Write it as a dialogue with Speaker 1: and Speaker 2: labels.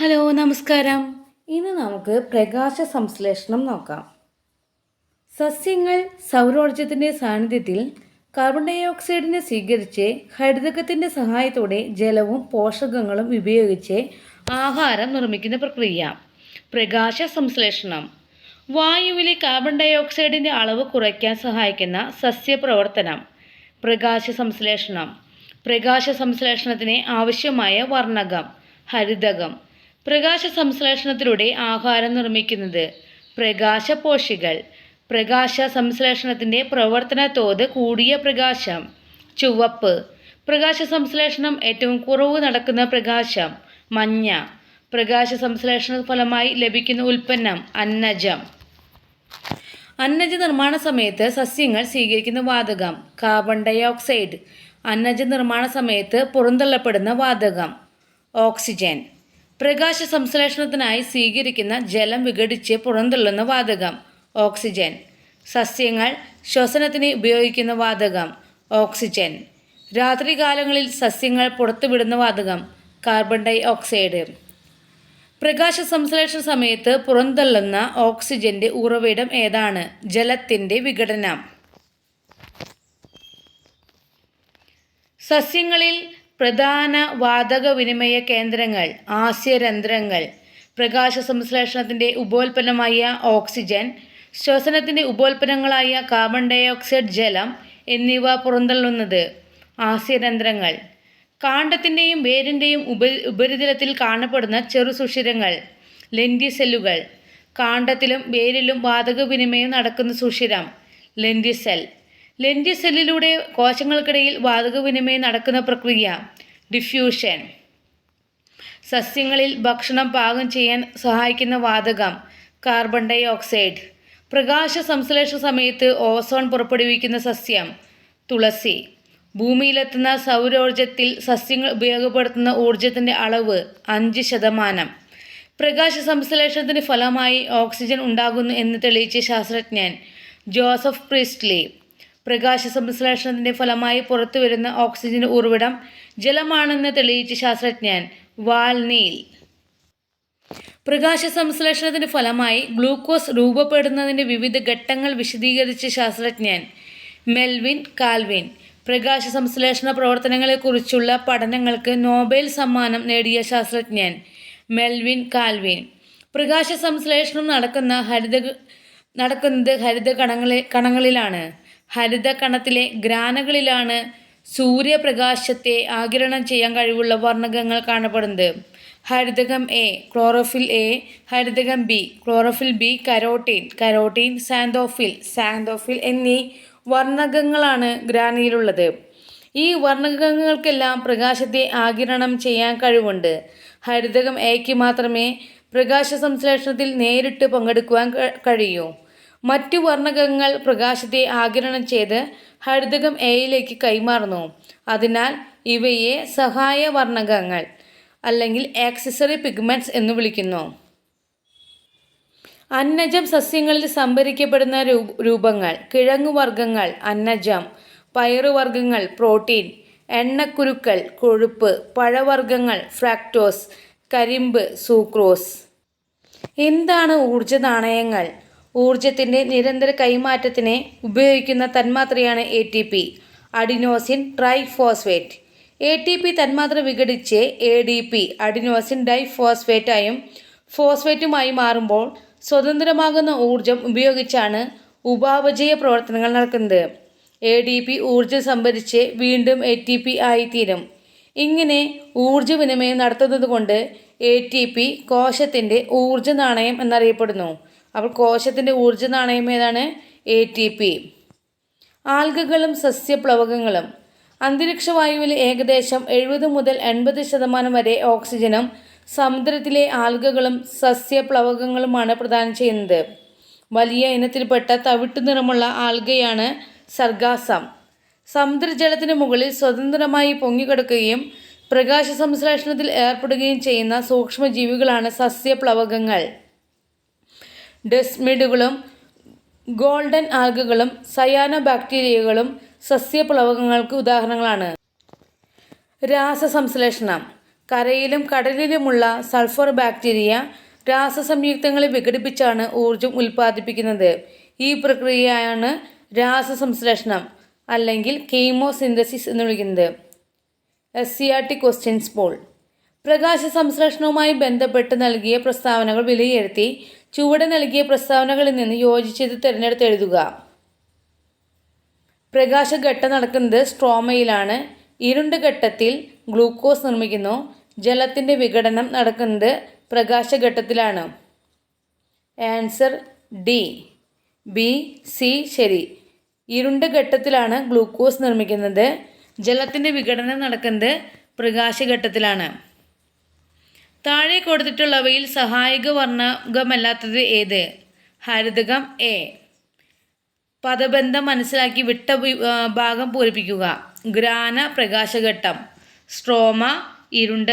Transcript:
Speaker 1: Hello നമസ്കാരം. ഇന്ന് നമുക്ക് പ്രകാശ സംശ്ലേഷണം നോക്കാം. സസ്യങ്ങൾ സൗരോർജത്തിന്റെ സാന്നിധ്യത്തിൽ കാർബൺ ഡൈ ഓക്സൈഡിനെ സ്വീകരിച്ച് ഹരിതകത്തിന്റെ സഹായത്തോടെ ജലവും പോഷകങ്ങളും ഉപയോഗിച്ച് ആഹാരം നിർമ്മിക്കുന്ന പ്രക്രിയ. പ്രകാശ സംശ്ലേഷണം. വായുവിലെ കാർബൺ ഡൈ ഓക്സൈഡിന്റെ അളവ് കുറയ്ക്കാൻ സഹായിക്കുന്ന സസ്യപ്രവർത്തനം പ്രകാശ സംശ്ലേഷണം. പ്രകാശ സംശ്ലേഷണത്തിന് ആവശ്യമായ വർണകം ഹരിതകം. പ്രകാശ സംശ്ലേഷണത്തിലൂടെ ആഹാരം നിർമ്മിക്കുന്നത്. പ്രകാശപോഷികൾ. പ്രകാശ സംശ്ലേഷണത്തിന്റെ പ്രവർത്തന തോത് കൂടിയ പ്രകാശം. ചുവപ്പ്. പ്രകാശ സംശ്ലേഷണം ഏറ്റവും കുറവ് നടക്കുന്ന പ്രകാശം. മഞ്ഞ. പ്രകാശ സംശ്ലേഷണ ഫലമായി ലഭിക്കുന്ന ഉൽപ്പന്നം അന്നജം. അന്നജ നിർമ്മാണ സമയത്ത് സസ്യങ്ങൾ സ്വീകരിക്കുന്ന വാതകം. കാർബൺ ഡൈ ഓക്സൈഡ് അന്നജ നിർമ്മാണ സമയത്ത് പുറന്തള്ളപ്പെടുന്ന വാതകം. ഓക്സിജൻ. പ്രകാശ സംശ്ലേഷണത്തിനായി സ്വീകരിക്കുന്ന ജലം വിഘടിച്ച് പുറന്തള്ളുന്ന വാതകം ഓക്സിജൻ. സസ്യങ്ങൾ ശ്വസനത്തിന് ഉപയോഗിക്കുന്ന വാതകം ഓക്സിജൻ. രാത്രികാലങ്ങളിൽ സസ്യങ്ങൾ പുറത്തുവിടുന്ന വാതകം കാർബൺ ഡൈ ഓക്സൈഡ്. പ്രകാശ സംശ്ലേഷണ സമയത്ത് പുറന്തള്ളുന്ന ഓക്സിജന്റെ ഉറവിടം ഏതാണ്? ജലത്തിന്റെ വിഘടനം. സസ്യങ്ങളിൽ പ്രധാന വാതക വിനിമയ കേന്ദ്രങ്ങൾ ആസ്യരന്ധ്രങ്ങൾ പ്രകാശ സംശ്ലേഷണത്തിന്റെ ഉപോൽപ്പന്നമായ ഓക്സിജൻ ശ്വസനത്തിന്റെ ഉപോൽപ്പന്നങ്ങളായ കാർബൺ ഡയോക്സൈഡ് ജലം എന്നിവ പുറന്തള്ളുന്നത് ആസ്യരന്ധ്രങ്ങൾ. കാണ്ഡത്തിന്റെയും വേരിന്റെയും ഉപ ഉപരിതലത്തിൽ കാണപ്പെടുന്ന ചെറു സുഷിരങ്ങൾ ലെൻഡിസെല്ലുകൾ കാണ്ഡത്തിലും വേരിലും വാതക വിനിമയം നടക്കുന്ന സുഷിരം ലെൻഡിസെൽ സെല്ലിലൂടെ കോശങ്ങൾക്കിടയിൽ വാതകവിനിമയം നടക്കുന്ന പ്രക്രിയ ഡിഫ്യൂഷൻ. സസ്യങ്ങളിൽ ഭക്ഷണം പാകം ചെയ്യാൻ സഹായിക്കുന്ന വാതകം കാർബൺ ഡൈ ഓക്സൈഡ് പ്രകാശ സംശ്ലേഷ സമയത്ത് ഓസോൺ പുറപ്പെടുവിക്കുന്ന സസ്യം തുളസി. ഭൂമിയിലെത്തുന്ന സൗരോർജത്തിൽ സസ്യങ്ങൾ ഉപയോഗപ്പെടുത്തുന്ന ഊർജത്തിന്റെ അളവ് അഞ്ച് ശതമാനം. പ്രകാശ സംശ്ലേഷണത്തിന് ഫലമായി ഓക്സിജൻ ഉണ്ടാകുന്നു എന്ന് തെളിയിച്ച ശാസ്ത്രജ്ഞൻ ജോസഫ് പ്രിസ്റ്റ്ലി. പ്രകാശ സംശ്ലേഷണത്തിന്റെ ഫലമായി പുറത്തുവരുന്ന ഓക്സിജൻ ഉറവിടം ജലമാണെന്ന് തെളിയിച്ച ശാസ്ത്രജ്ഞൻ വാൽനീൽ പ്രകാശ സംശ്ലേഷണത്തിന്റെ ഫലമായി ഗ്ലൂക്കോസ് രൂപപ്പെടുന്നതിന്റെ വിവിധ ഘട്ടങ്ങൾ വിശദീകരിച്ച ശാസ്ത്രജ്ഞൻ മെൽവിൻ കാൽവിൻ പ്രകാശ സംശ്ലേഷണ പ്രവർത്തനങ്ങളെക്കുറിച്ചുള്ള പഠനങ്ങൾക്ക് നോബൽ സമ്മാനം നേടിയ ശാസ്ത്രജ്ഞൻ മെൽവിൻ കാൽവിൻ. പ്രകാശ സംശ്ലേഷണം നടക്കുന്ന ഹരിത നടക്കുന്നത് ഹരിത കണങ്ങളെ കണങ്ങളിലാണ്. ഹരിത കണത്തിലെ ഗ്രാനകളിലാണ് സൂര്യപ്രകാശത്തെ ആകിരണം ചെയ്യാൻ കഴിവുള്ള വർണകങ്ങൾ കാണപ്പെടുന്നത്. ഹരിതകം A chlorophyll A ഹരിതകം B chlorophyll B carotene carotene xanthophyll xanthophyll എന്നീ വർണകങ്ങളാണ് ഗ്രാനിയിലുള്ളത്. ഈ വർണകങ്ങൾക്കെല്ലാം പ്രകാശത്തെ ആകിരണം ചെയ്യാൻ കഴിവുണ്ട്. ഹരിതകം എക്ക് മാത്രമേ പ്രകാശ സംശ്ലേഷണത്തിൽ നേരിട്ട് പങ്കെടുക്കുവാൻ കഴിയൂ. മറ്റു വർണകങ്ങൾ പ്രകാശത്തെ ആകിരണം ചെയ്ത് ഹരിതകം എയിലേക്ക് കൈമാറുന്നു. അതിനാൽ ഇവയെ സഹായ വർണകങ്ങൾ അല്ലെങ്കിൽ ആക്സസറി പിഗ്മെന്റ്സ് എന്ന് വിളിക്കുന്നു. അന്നജം സസ്യങ്ങളിൽ സംഭരിക്കപ്പെടുന്ന രൂപങ്ങൾ കിഴങ്ങുവർഗങ്ങൾ അന്നജം പയറുവർഗങ്ങൾ പ്രോട്ടീൻ എണ്ണക്കുരുക്കൾ കൊഴുപ്പ് പഴവർഗങ്ങൾ ഫ്രാക്ടോസ് കരിമ്പ് സൂക്രോസ്. എന്താണ് ഊർജ നാണയങ്ങൾ ഊർജത്തിന്റെ നിരന്തര കൈമാറ്റത്തിന് ഉപയോഗിക്കുന്ന തന്മാത്രയാണ് A T P adenosine triphosphate. A T P തന്മാത്ര വിഘടിച്ച് എ ഡി പി അഡിനോസിൻ ഡൈഫോസ്ഫേറ്റായും ഫോസ്ഫേറ്റുമായി മാറുമ്പോൾ സ്വതന്ത്രമാകുന്ന ഊർജം ഉപയോഗിച്ചാണ് ഉപാപചയ പ്രവർത്തനങ്ങൾ നടക്കുന്നത്. എ ഡി പി ഊർജം സംഭരിച്ച് വീണ്ടും എ ടി പി ആയിത്തീരും. ഇങ്ങനെ ഊർജ വിനിമയം നടത്തുന്നത് കൊണ്ട് എ ടി പി കോശത്തിന്റെ ഊർജ നാണയം എന്നറിയപ്പെടുന്നു. അപ്പോൾ കോശത്തിന്റെ ഊർജ നാണയം ഏതാണ്? എ ടി പി ആൽഗകളും സസ്യപ്ലവകങ്ങളും. അന്തരീക്ഷവായുവിൽ ഏകദേശം എഴുപത് മുതൽ എൺപത് ശതമാനം വരെ ഓക്സിജനും സമുദ്രത്തിലെ ആൽഗകളും സസ്യപ്ലവകങ്ങളുമാണ് പ്രദാനം ചെയ്യുന്നത്. വലിയ ഇനത്തിൽപ്പെട്ട തവിട്ടു നിറമുള്ള ആൽഗയാണ് സർഗാസം. സമുദ്രജലത്തിന് മുകളിൽ സ്വതന്ത്രമായി പൊങ്ങിക്കിടക്കുകയും പ്രകാശ സംശ്ലേഷണത്തിൽ ഏർപ്പെടുകയും ചെയ്യുന്ന സൂക്ഷ്മജീവികളാണ് സസ്യപ്ലവകങ്ങൾ. ഡെസ്മിഡുകളും ഗോൾഡൻ ആൽഗകളും സയാനോ ബാക്ടീരിയകളും സസ്യപ്ലവകങ്ങൾക്ക് ഉദാഹരണങ്ങളാണ്. രാസസംശ്ലേഷണം. കരയിലും കടലിലുമുള്ള സൾഫർ ബാക്ടീരിയ രാസസംയുക്തങ്ങളെ വിഘടിപ്പിച്ചാണ് ഊർജം ഉൽപ്പാദിപ്പിക്കുന്നത്. ഈ പ്രക്രിയയാണ് രാസസംശ്ലേഷണം അല്ലെങ്കിൽ കീമോസിന്തസിസ് എന്ന് വിളിക്കുന്നത്. S C R T questions Paul പ്രകാശ സംശ്ലേഷണവുമായി ബന്ധപ്പെട്ട് നൽകിയ പ്രസ്താവനകൾ വിലയിരുത്തി ചുവടെ നൽകിയ പ്രസ്താവനകളിൽ നിന്ന് യോജിച്ചത് തിരഞ്ഞെടുത്ത് എഴുതുക. പ്രകാശഘട്ടം നടക്കുന്നത് സ്ട്രോമയിലാണ്. ഇരുണ്ട ഘട്ടത്തിൽ ഗ്ലൂക്കോസ് നിർമ്മിക്കുന്നു. ജലത്തിന്റെ വിഘടനം നടക്കുന്നത് പ്രകാശഘട്ടത്തിലാണ് ആൻസർ ഡി. ബി. സി. ശരി. ഇരുണ്ട ഘട്ടത്തിലാണ് ഗ്ലൂക്കോസ് നിർമ്മിക്കുന്നത്. ജലത്തിന്റെ വിഘടനം നടക്കുന്നത് പ്രകാശഘട്ടത്തിലാണ്. താഴെ കൊടുത്തിട്ടുള്ളവയിൽ സഹായക വർണകമല്ലാത്തത് ഏത്? ഹരിതകം എ പദബന്ധം മനസ്സിലാക്കി വിട്ട ഭാഗം പൂരിപ്പിക്കുക. ഗ്രാന പ്രകാശഘട്ടം. സ്ട്രോമ ഇരുണ്ട